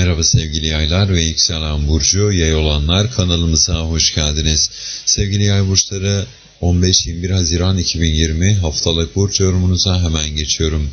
Merhaba sevgili yaylar ve yükselen burcu yay olanlar kanalımıza hoş geldiniz. Sevgili yay burçları 15-21 Haziran 2020 haftalık burç yorumunuza hemen geçiyorum.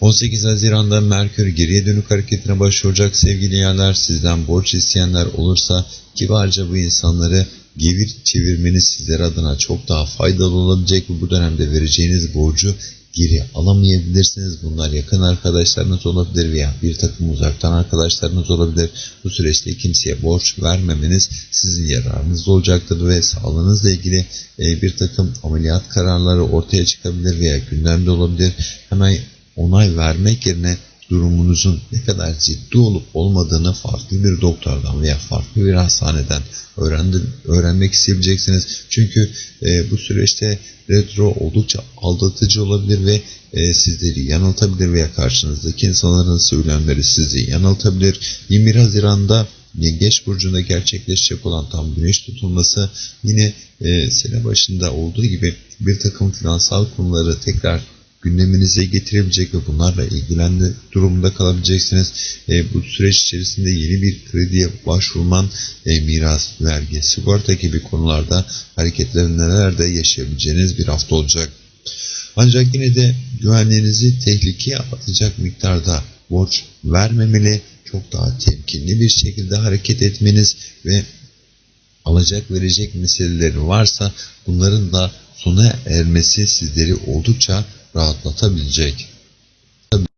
18 Haziran'da Merkür geriye dönük hareketine başlayacak sevgili yaylar. Sizden borç isteyenler olursa kibarca bu insanları gevir çevirmeniz sizler adına çok daha faydalı olabilecek bu dönemde vereceğiniz borcu geri alamayabilirsiniz. Bunlar yakın arkadaşlarınız olabilir veya bir takım uzaktan arkadaşlarınız olabilir. Bu süreçte kimseye borç vermemeniz sizin yararınızda olacaktır ve sağlığınızla ilgili e, bir takım ameliyat kararları ortaya çıkabilir veya gündemde olabilir. Hemen onay vermek yerine durumunuzun ne kadar ciddi olup olmadığını farklı bir doktordan veya farklı bir hastaneden öğrendi, öğrenmek isteyebileceksiniz. Çünkü e, bu süreçte retro oldukça aldatıcı olabilir ve e, sizleri yanıltabilir veya karşınızdaki insanların söylemleri sizi yanıltabilir. 21 Haziran'da Yengeç Burcu'nda gerçekleşecek olan tam güneş tutulması yine e, sene başında olduğu gibi bir takım finansal konuları tekrar gündeminize getirebilecek ve bunlarla ilgilendi durumda kalabileceksiniz. E, bu süreç içerisinde yeni bir krediye başvurman, e, miras, vergi, sigorta gibi konularda hareketlerin nelerde yaşayabileceğiniz bir hafta olacak. Ancak yine de güvenliğinizi tehlikeye atacak miktarda borç vermemeli, çok daha temkinli bir şekilde hareket etmeniz ve alacak verecek meseleleri varsa bunların da sona ermesi sizleri oldukça rahatlatabilecek.